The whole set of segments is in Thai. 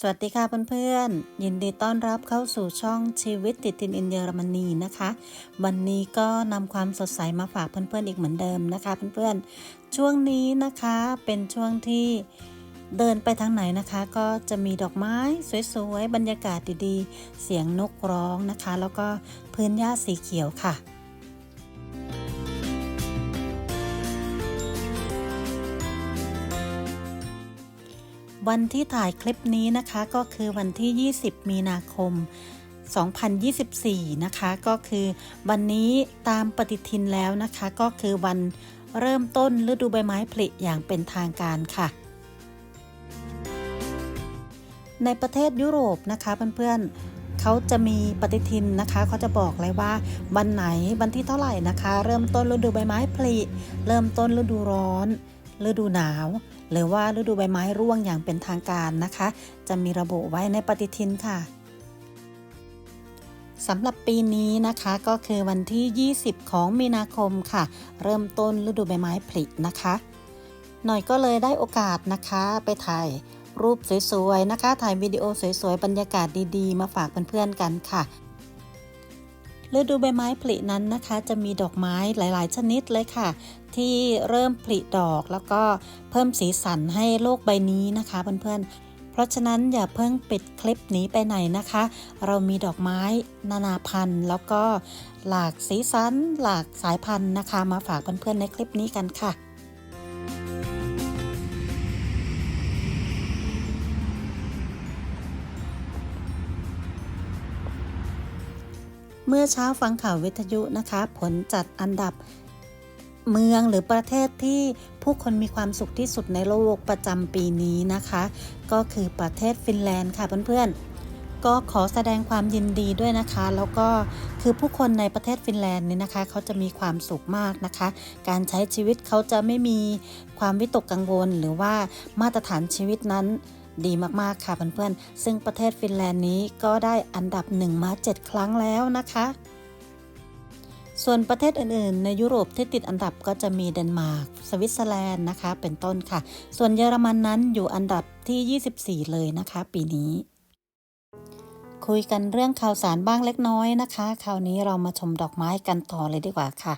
สวัสดีค่ะเพื่อนๆยินดีต้อนรับเข้าสู่ช่องชีวิตติดตินอินเยอรมนีนะคะ วันนี้ก็นำความสดใสมาฝากเพื่อนๆอีกเหมือนเดิมนะคะ เพื่อนๆช่วงนี้นะคะเป็นช่วงที่เดินไปทางไหนนะคะก็จะมีดอกไม้สวยๆบรรยากาศดีๆ เสียงนกร้องนะคะ แล้วก็พื้นหญ้าสีเขียวค่ะ วันที่ถ่ายคลิปนี้นะคะก็คือวันที่ 20 มีนาคม 2024 นะคะ ก็คือวันนี้ตามปฏิทินแล้วนะคะ ก็คือวันเริ่มต้นฤดูใบไม้ผลิอย่างเป็นทางการค่ะ ในประเทศยุโรปนะคะเพื่อนๆเขาจะมีปฏิทินนะคะเขาจะบอกเลยว่าวันไหนวันที่เท่าไหร่นะคะ เริ่มต้นฤดูใบไม้ผลิ เริ่มต้นฤดูร้อน ฤดูหนาว หรือว่าฤดูใบไม้ร่วงอย่างเป็นทางการนะคะ จะมีระบุไว้ในปฏิทินค่ะสำหรับปีนี้นะคะก็คือวันที่ 20 ของมีนาคมค่ะ เริ่มต้นฤดูใบไม้ผลินะคะ หน่อยก็เลยได้โอกาสนะคะไปถ่ายรูปสวยๆนะคะ ถ่ายวิดีโอสวยๆ บรรยากาศดีๆ มาฝากเพื่อนๆกันค่ะฤดูใบไม้ผลินั้นนะคะ จะมีดอกไม้หลาย ๆ ชนิดเลยค่ะ ที่เริ่มผลิดอกแล้วก็เพิ่มสีสันให้โลกใบนี้นะคะเพื่อนๆ เพราะฉะนั้นอย่าเพิ่งปิดคลิปนี้ไปไหนนะคะ เรามีดอกไม้นานาพันธุ์ แล้วก็หลากสีสันหลากสายพันธุ์นะคะ มาฝากเพื่อนๆในคลิปนี้กันค่ะเมื่อเช้าฟังข่าววิทยุนะคะ ผลจัดอันดับ เมืองหรือประเทศที่ผู้คนมีความสุขที่สุดในโลกประจำปีนี้นะคะ ก็คือประเทศฟินแลนด์ค่ะเพื่อนๆ ก็ขอแสดงความยินดีด้วยนะคะ แล้วก็คือผู้คนในประเทศฟินแลนด์นี่นะคะ เขาจะมีความสุขมากนะคะ การใช้ชีวิตเขาจะไม่มีความวิตกกังวล หรือว่ามาตรฐานชีวิตนั้นดีมากๆค่ะเพื่อนๆ ซึ่งประเทศฟินแลนด์นี้ก็ได้อันดับหนึ่งมา 7 ครั้งแล้วนะคะ ส่วนประเทศอื่นๆ ในยุโรปที่ติดอันดับก็จะมีเดนมาร์ก สวิตเซอร์แลนด์นะคะ เป็นต้นค่ะ ส่วนเยอรมันนั้นอยู่อันดับที่ 24 เลยนะคะ ปีนี้ คุยกันเรื่องข่าวสารบ้างเล็กน้อยนะคะ คราวนี้เรามาชมดอกไม้กันต่อเลยดีกว่าค่ะ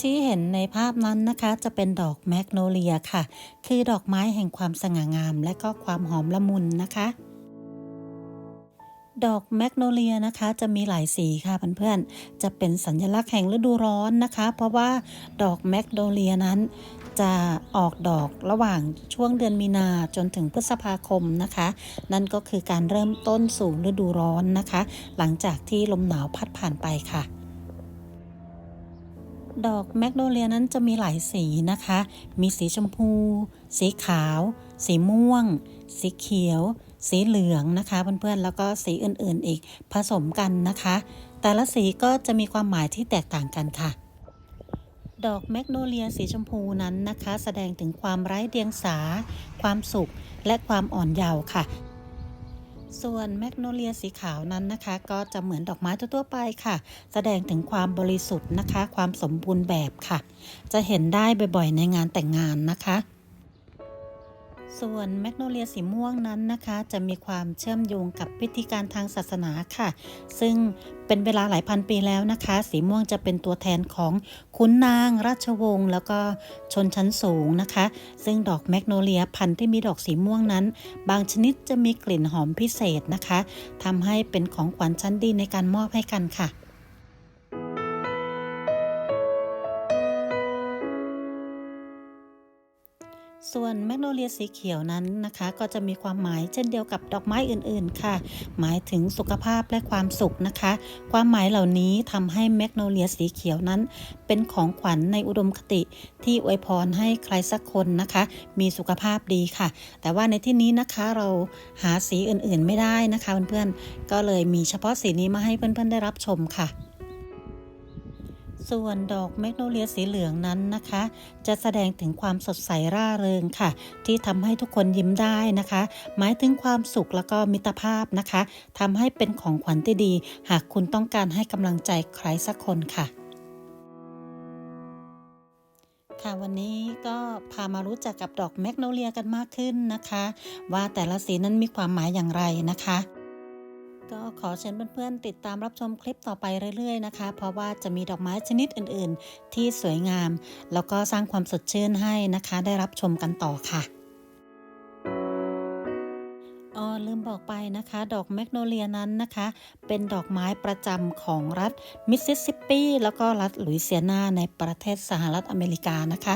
ที่เห็นในภาพนั้นนะคะจะเป็นดอกแมกโนเลียค่ะ คือดอกไม้แห่งความสง่างาม และก็ความหอมละมุนนะคะ ดอกแมกโนเลียนะคะ จะมีหลายสีค่ะเพื่อนๆ จะเป็นสัญลักษณ์แห่งฤดูร้อนนะคะ เพราะว่าดอกแมกโนเลียนั้น จะออกดอกระหว่างช่วงเดือนมีนาจนถึงพฤษภาคมนะคะ นั่นก็คือการเริ่มต้นสู่ฤดูร้อนนะคะ หลังจากที่ลมหนาวพัดผ่านไปค่ะดอกแมกโนเลียนั้นจะมีหลายสีนะคะ มีสีชมพู สีขาว สีม่วง สีเขียว สีเหลืองนะคะเพื่อนๆแล้วก็สีอื่นๆอีกผสมกันนะคะ แต่ละสีก็จะมีความหมายที่แตกต่างกันค่ะ ดอกแมกโนเลียสีชมพูนั้นนะคะ แสดงถึงความไร้เดียงสา ความสุข และความอ่อนเยาว์ค่ะส่วนแมกโนเลียสีขาวนั้นนะคะ ก็จะเหมือนดอกไม้ทั่วๆไปค่ะ แสดงถึงความบริสุทธิ์นะคะ ความสมบูรณ์แบบค่ะ จะเห็นได้บ่อยๆในงานแต่งงานนะคะ ส่วนแมกโนเลียสีม่วงนั้นนะคะ จะมีความเชื่อมโยงกับพิธีการทางศาสนาค่ะ ซึ่งเป็นเวลาหลายพันปีแล้วนะคะ สีม่วงจะเป็นตัวแทนของขุนนาง ราชวงศ์แล้วก็ชนชั้นสูงนะคะ ซึ่งดอกแมกโนเลียพันธุ์ที่มีดอกสีม่วงนั้น บางชนิดจะมีกลิ่นหอมพิเศษนะคะทำให้เป็นของขวัญชั้นดีในการมอบให้กันค่ะ ส่วนแมกโนเลียสีเขียวนั้นนะคะ ก็จะมีความหมายเช่นเดียวกับดอกไม้อื่นๆค่ะ หมายถึงสุขภาพและความสุขนะคะ ความหมายเหล่านี้ทำให้แมกโนเลียสีเขียวนั้น เป็นของขวัญในอุดมคติ ที่อวยพรให้ใครสักคนนะคะ มีสุขภาพดีค่ะ แต่ว่าในที่นี้นะคะเราหาสีอื่นๆไม่ได้นะคะเพื่อนๆก็เลยมีเฉพาะสีนี้มาให้เพื่อนๆได้รับชมค่ะ ส่วนดอกแมกโนเลียสีเหลืองนั้นนะคะ จะแสดงถึงความสดใสร่าเริงค่ะ ที่ทำให้ทุกคนยิ้มได้นะคะ หมายถึงความสุขแล้วก็มิตรภาพนะคะทำให้เป็นของขวัญที่ดี หากคุณต้องการให้กำลังใจใครสักคนค่ะค่ะวันนี้ก็พามารู้จักกับดอกแมกโนเลียกันมากขึ้นนะคะ ว่าแต่ละสีนั้นมีความหมายอย่างไรนะคะ ก็ขอเชิญเพื่อนๆติดตามรับชมคลิปต่อไปเรื่อยๆนะคะ เพราะว่าจะมีดอกไม้ชนิดอื่นๆ ที่สวยงาม แล้วก็สร้างความสดชื่นให้นะคะ ได้รับชมกันต่อค่ะอ๋อลืมบอกไปนะคะ ดอกแมกโนเลียนั้นนะคะ เป็นดอกไม้ประจำของรัฐมิสซิสซิปปี แล้วก็รัฐลุยเซียนาในประเทศสหรัฐอเมริกานะคะ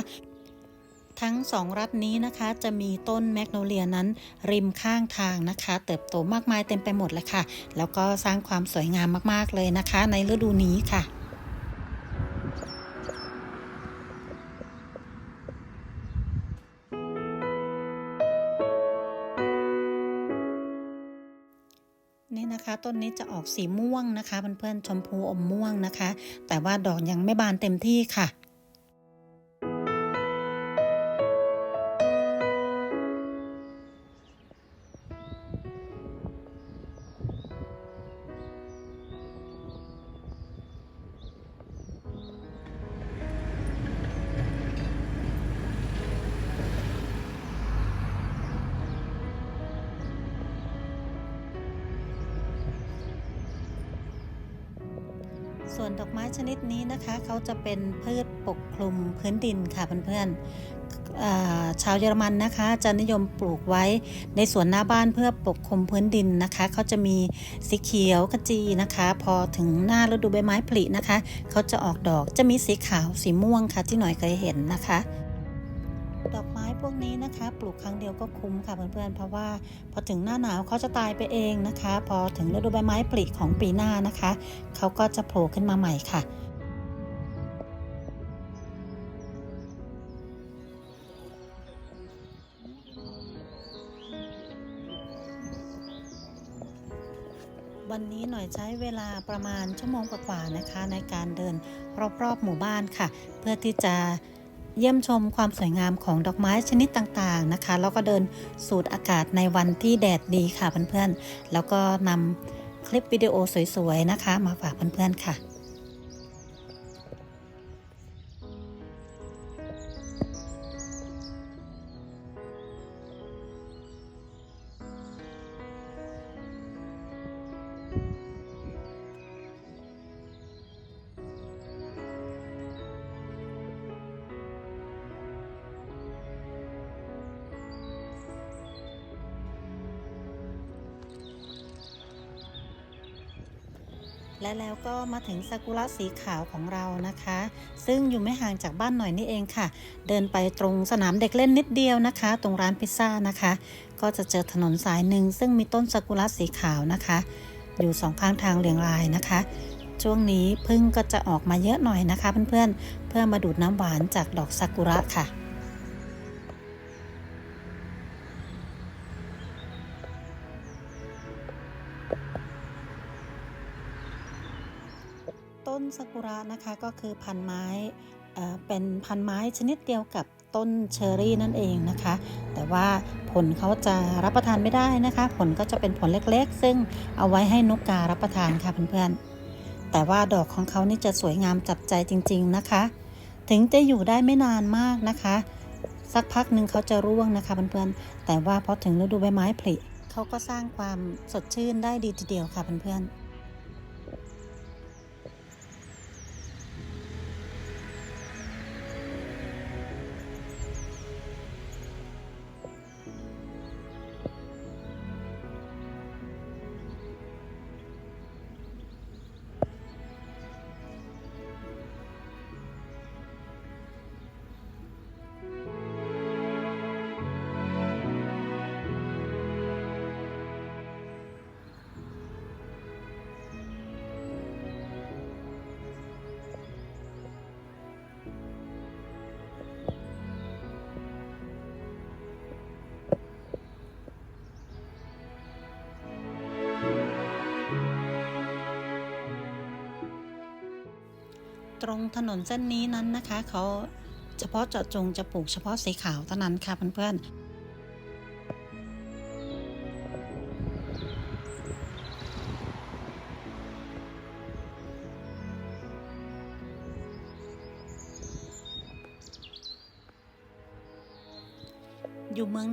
ทั้งสองรัฐนี้นะคะจะมีต้นแมกโนเลียนั้น ริมข้างทางนะคะ เติบโตมากมายเต็มไปหมดเลยค่ะ แล้วก็สร้างความสวยงามมากๆเลยนะคะ ในฤดูนี้ค่ะนี่นะคะต้นนี้จะออกสีม่วงนะคะเพื่อนๆชมพูอมม่วงนะคะ แต่ว่าดอกยังไม่บานเต็มที่ค่ะ ส่วนดอกไม้ชนิดนี้นะคะเขาจะเป็นพืชปกคลุมพื้นดินค่ะเพื่อนๆชาวเยอรมันนะคะ จะนิยมปลูกไว้ในสวนหน้าบ้านเพื่อปกคลุมพื้นดินนะคะเขาจะมีสีเขียวขจีนะคะ พอถึงหน้าฤดูใบไม้ผลินะคะเขาจะออกดอกจะมีสีขาวสีม่วงค่ะที่หน่อยเคยเห็นนะคะ พวกนี้นะคะ ปลูกครั้งเดียวก็คุ้มค่ะเพื่อนๆ เพราะว่าพอถึงหน้าหนาวเขาจะตายไปเองนะคะ พอถึงฤดูใบไม้ผลิของปีหน้านะคะเขาก็จะโผล่ขึ้นมาใหม่ค่ะวันนี้หน่อยใช้เวลาประมาณชั่วโมงกว่าๆนะคะ ในการเดินรอบๆหมู่บ้านค่ะ เพื่อที่จะ เยี่ยมชมความสวยงามของดอกไม้ชนิดต่างๆนะคะ แล้วก็เดินสูดอากาศในวันที่แดดดีค่ะเพื่อนๆ แล้วก็นำคลิปวิดีโอสวยๆนะคะ มาฝากเพื่อนๆค่ะ และแล้วก็มาถึงซากุระสีขาวของเรานะคะ ซึ่งอยู่ไม่ห่างจากบ้านหน่อยนี่เองค่ะ เดินไปตรงสนามเด็กเล่นนิดเดียวนะคะ ตรงร้านพิซซ่านะคะ ก็จะเจอถนนสายหนึ่งซึ่งมีต้นซากุระสีขาวนะคะ อยู่สองข้างทางเรียงรายนะคะ ช่วงนี้พึ่งก็จะออกมาเยอะหน่อยนะคะ เพื่อนๆเพื่อมาดูดน้ำหวานจากดอกซากุระค่ะ ต้นซากุระนะคะก็คือพันไม้เอ่อเป็นพันไม้ชนิดเดียวกับต้นเชอร์รี่นั่นเองนะคะ แต่ว่าผลเขาจะรับประทานไม่ได้นะคะ ผลก็จะเป็นผลเล็กๆ ซึ่งเอาไว้ให้นกการับประทานค่ะเพื่อนๆ แต่ว่าดอกของเขานี่จะสวยงามจับใจจริง ๆนะคะ ถึงจะอยู่ได้ไม่นานมากนะคะ สักพักหนึ่งเขาจะร่วงนะคะเพื่อนๆ แต่ว่าพอถึงฤดูใบไม้ผลิเขาก็สร้างความสดชื่นได้ดีทีเดียวค่ะเพื่อนๆ รงถนนเส้นนี้นั้นนะคะ เขาเฉพาะเจาะจงจะปลูกเฉพาะสีขาวเท่านั้นค่ะเพื่อนๆ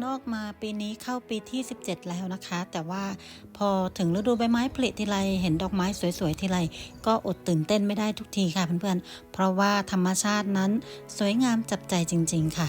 นอกมาปีนี้เข้าปีที่ 17 แล้วนะคะ แต่ว่าพอถึงฤดูใบไม้ผลิทีไรเห็นดอกไม้สวยๆทีไรก็อดตื่นเต้นไม่ได้ทุกทีค่ะเพื่อนๆเพราะว่าธรรมชาตินั้นสวยงามจับใจจริง ๆ ค่ะ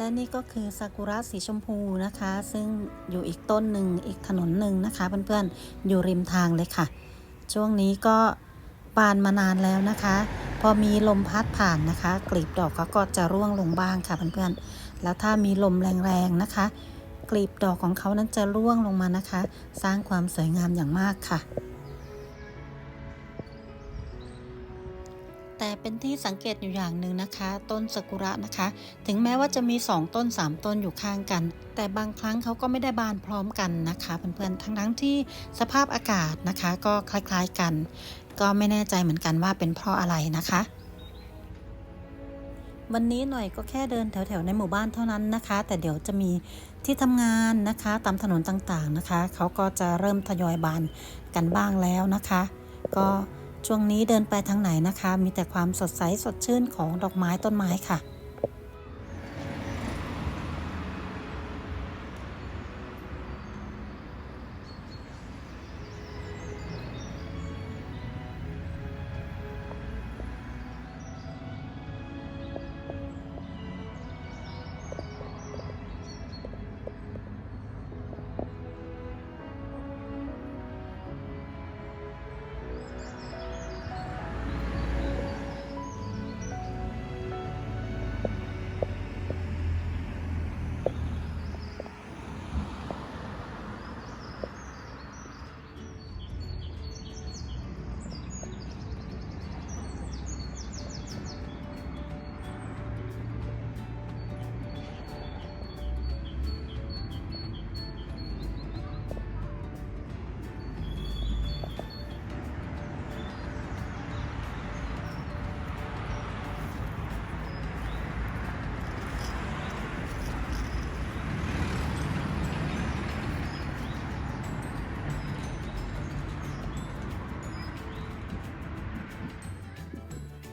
และนี่ก็คือซากุระสีชมพูนะคะ ซึ่งอยู่อีกต้นหนึ่งอีกถนนหนึ่งนะคะเพื่อนๆอยู่ริมทางเลยค่ะ ช่วงนี้ก็บานมานานแล้วนะคะ พอมีลมพัดผ่านนะคะกลีบดอกเขาก็จะร่วงลงบ้างค่ะเพื่อนๆแล้วถ้ามีลมแรงๆนะคะกลีบดอกของเขานั้นจะร่วงลงมานะคะ สร้างความสวยงามอย่างมากค่ะ เป็นที่สังเกตอยู่อย่างหนึ่งนะคะ ต้นซากุระนะคะ ถึงแม้ว่าจะมี 2 ต้น 3 ต้นอยู่ข้างกัน แต่บางครั้งเขาก็ไม่ได้บานพร้อมกันนะคะเพื่อนๆทั้งทั้งๆที่สภาพอากาศนะคะก็คล้ายๆกัน ก็ไม่แน่ใจเหมือนกันว่าเป็นเพราะอะไรนะคะวันนี้หน่อยก็แค่เดินแถวๆ ในหมู่บ้านเท่านั้นนะคะ แต่เดี๋ยวจะมีที่ทำงานนะคะตามถนนต่างๆนะคะ เขาก็จะเริ่มทยอยบานกันบ้างแล้วนะคะ ก็ ช่วงนี้เดินไปทางไหนนะคะ มีแต่ความสดใสสดชื่นของดอกไม้ต้นไม้ค่ะ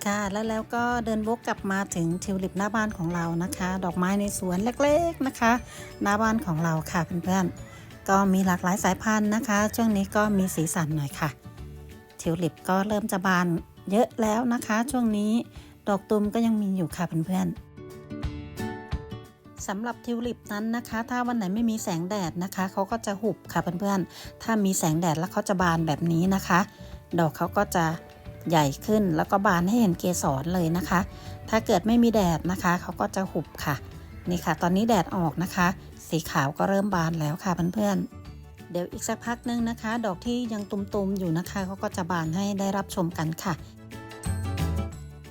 ค่ะ แล้วแล้วก็เดินวกกลับมาถึงทิวลิปหน้าบ้านของเรานะคะ ดอกไม้ในสวนเล็กๆนะคะ หน้าบ้านของเราค่ะเพื่อนๆก็มีหลากหลายสายพันธุ์นะคะ ช่วงนี้ก็มีสีสันหน่อยค่ะ ทิวลิปก็เริ่มจะบานเยอะแล้วนะคะ ช่วงนี้ดอกตุมก็ยังมีอยู่ค่ะเพื่อนๆสำหรับทิวลิปนั้นนะคะ ถ้าวันไหนไม่มีแสงแดดนะคะเขาก็จะหุบค่ะเพื่อนๆ ถ้ามีแสงแดดแล้วเขาจะบานแบบนี้นะคะ ดอกเขาก็จะ ใหญ่ขึ้นแล้วก็บานให้เห็นเกสรเลยนะคะ ถ้าเกิดไม่มีแดดนะคะเขาก็จะหุบค่ะ นี่ค่ะ ตอนนี้แดดออกนะคะ สีขาวก็เริ่มบานแล้วค่ะเพื่อนๆ เดี๋ยวอีกสักพักนึงนะคะ ดอกที่ยังตุมๆอยู่นะคะเขาก็จะบานให้ได้รับชมกันค่ะ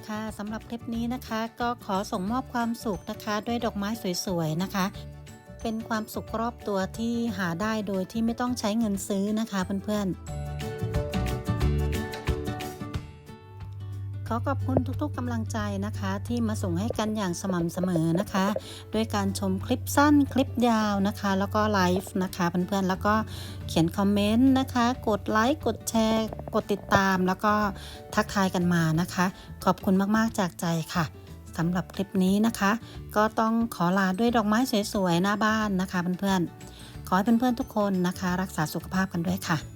ค่ะสำหรับคลิปนี้นะคะก็ขอส่งมอบความสุขนะคะ ด้วยดอกไม้สวยๆนะคะ เป็นความสุขรอบตัวที่หาได้โดยที่ไม่ต้องใช้เงินซื้อนะคะเพื่อนๆ ขอขอบคุณทุกๆกำลังใจนะคะ ที่มาส่งให้กันอย่างสม่ำเสมอนะคะ ด้วยการชมคลิปสั้นคลิปยาวนะคะ แล้วก็ไลฟ์นะคะเพื่อนๆแล้วก็เขียนคอมเมนต์นะคะ กดไลค์กดแชร์ กดติดตาม แล้วก็ทักทายกันมานะคะ ขอบคุณมากๆจากใจค่ะสำหรับคลิปนี้นะคะ ก็ต้องขอลาด้วยดอกไม้สวยๆหน้าบ้านนะคะเพื่อนๆขอให้เพื่อนๆทุกคนนะคะ รักษาสุขภาพกันด้วยค่ะ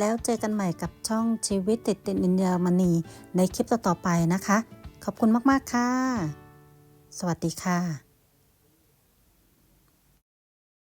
แล้วเจอกันใหม่กับช่องชีวิตติดติดอินเดียมณีในคลิปต่อๆไปนะคะ ขอบคุณมาก ๆ ค่ะ สวัสดีค่ะ